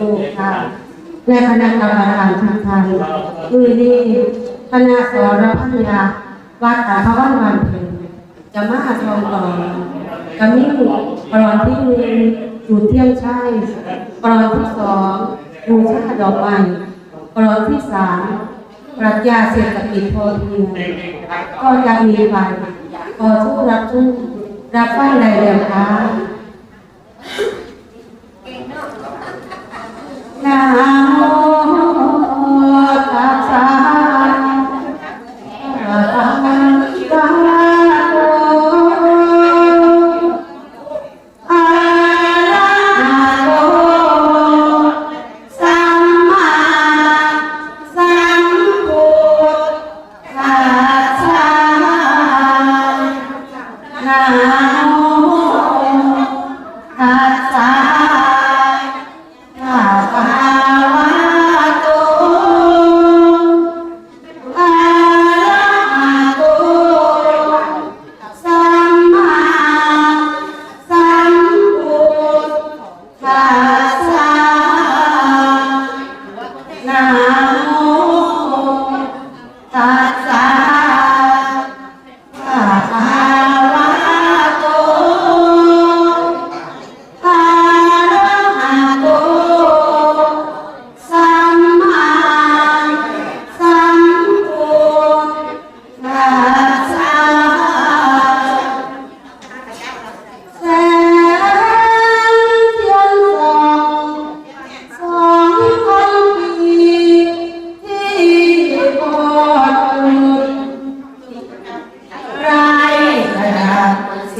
ถูกค่ะและคณะกรรมการทุกท่านมือนี้คณะสรพัญญาวัดตาพวันวันเพ็ญจะมาชมต่อกจะมีกรอนที่หนึ่งจูดเที่ยงใชัยกรอนที่สองบูชาดอกไม้กรอนที่สามปรัชญาเศรษฐกิจพอเพียงก็จะมีไปก็ทุกรับทุกรับฟังได้เลยค่ะ ah.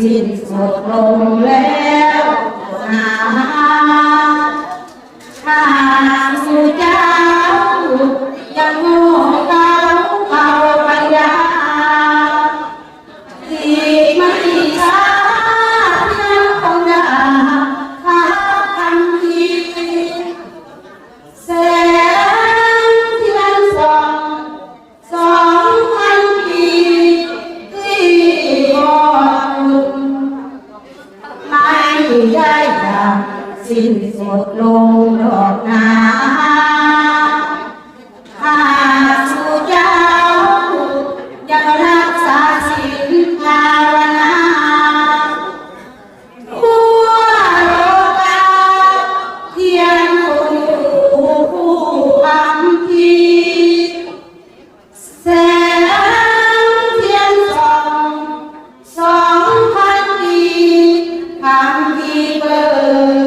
สิ้นสุดลงแล้ว 南无本。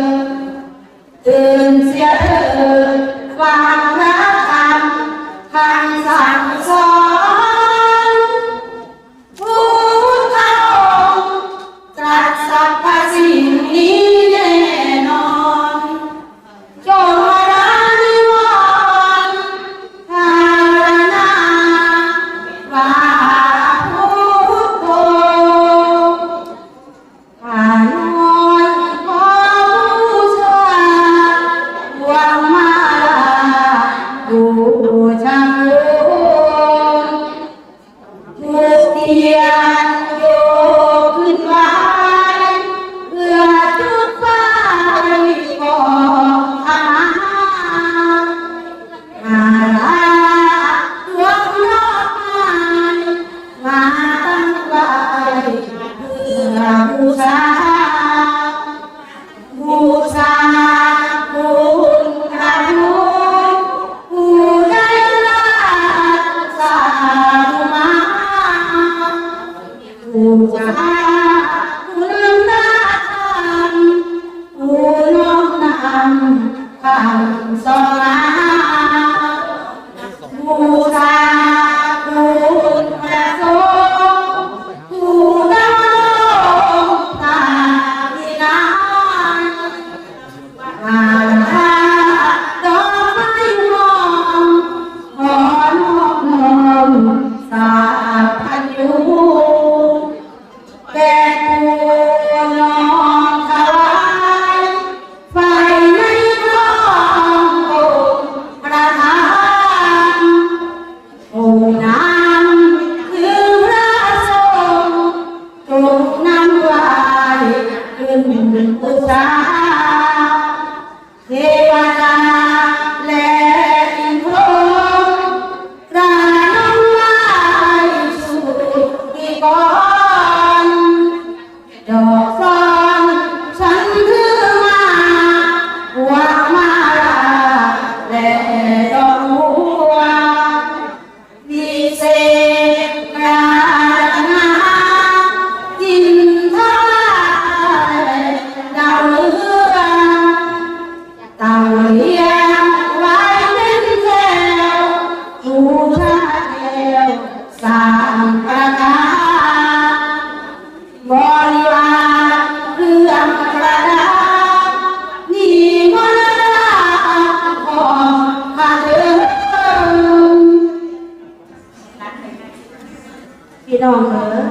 องเอ๋ย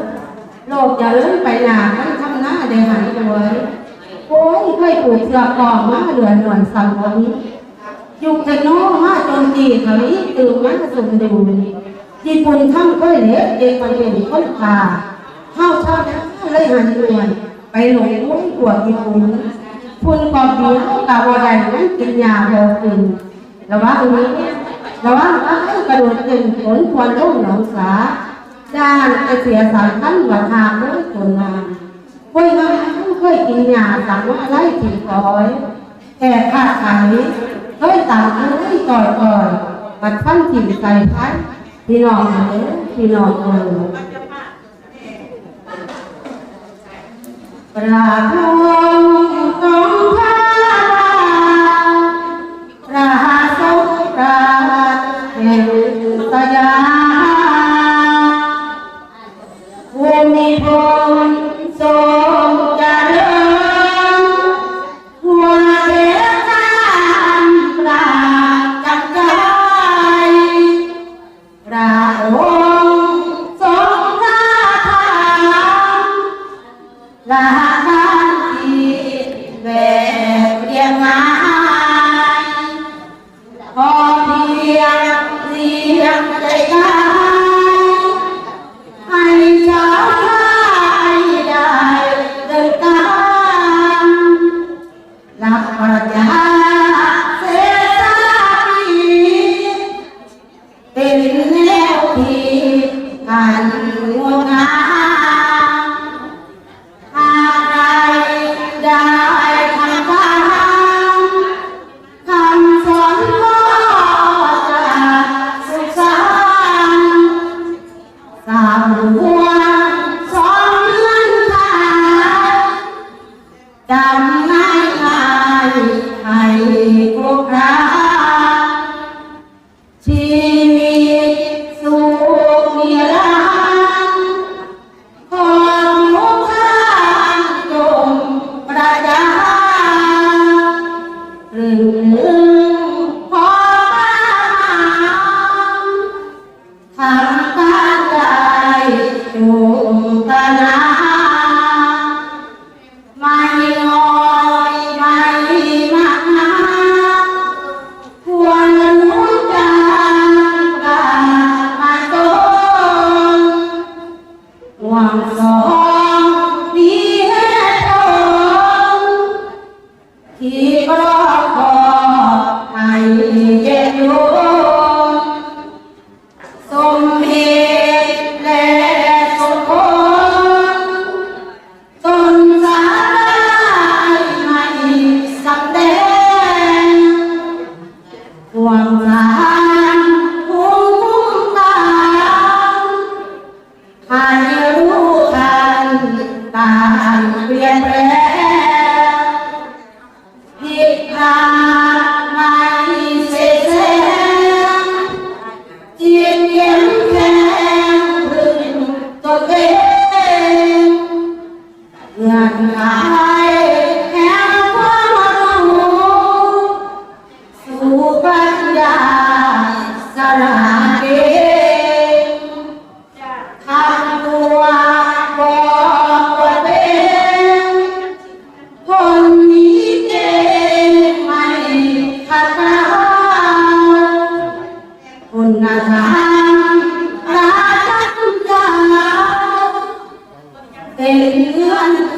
โลกจะเลื่อนไปหนาไมันทำหน้าได้หันด้วยโอ้ยเคยปลูกเสือกองมาเหลือหน่วนสังวันยุคเทคโนมาจมตีเขาอีตื่นมาสุ่มดูญี่ปุ่นทำก้อยเล็กเด็กประเด็นค้นขาเข้าชาติเลยหันด่วนไปหลงมุ่งกวดญี่ปุ่นพุ่นกอบดียวกาวาไดนั้นกินยาโบกินระวังนี้ระวังว่ากระโดดขึ้นผลควรลุ่มหนองสา ด้านไปเสียสารพันหวัทางด้วยส่วนงานคุยมาเคยกินยาสั่งว่าไล่ถีบร้อยแต่ขาดขายเคยต่างเคยต่อยต่อยบัดฟันถิ่นใส่พันพี่น้องเอ๋ยพี่น้องเอ๋ยปราบ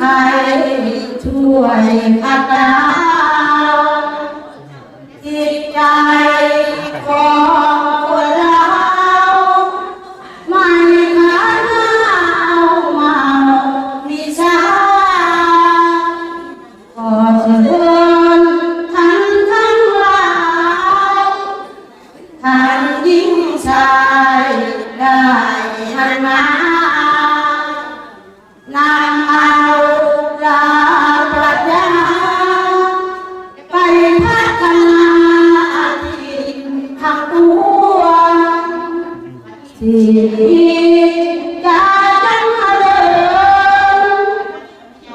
งื่อนไขช่วยขัดเราจิตใจของคนเราไม่ขาดเอาเมาวิชาขอเชิญท่านทั้งหลายท่านยิ่งชายได้หันมา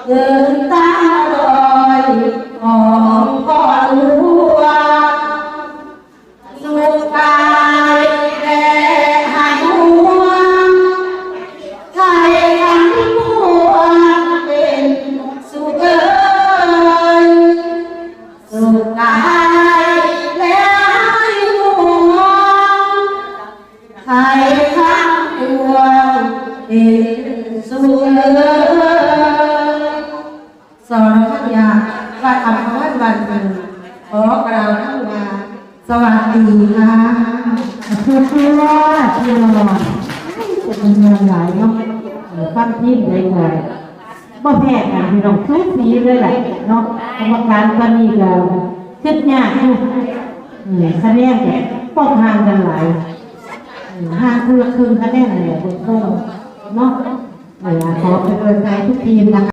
เทีมได้ก่อนบ่แพ้กันพี่น้องทุกสีเลยแหละเนาะกรรมการตอนนี้ก็คิดยากอยู่เออคะแนนเนี่ยป้องห่างกันหลายห่างคือครึ่งคะแนนเลยเบื้องต้นเนาะเออขอเป็นกำลังใจทุกทีมนะคะ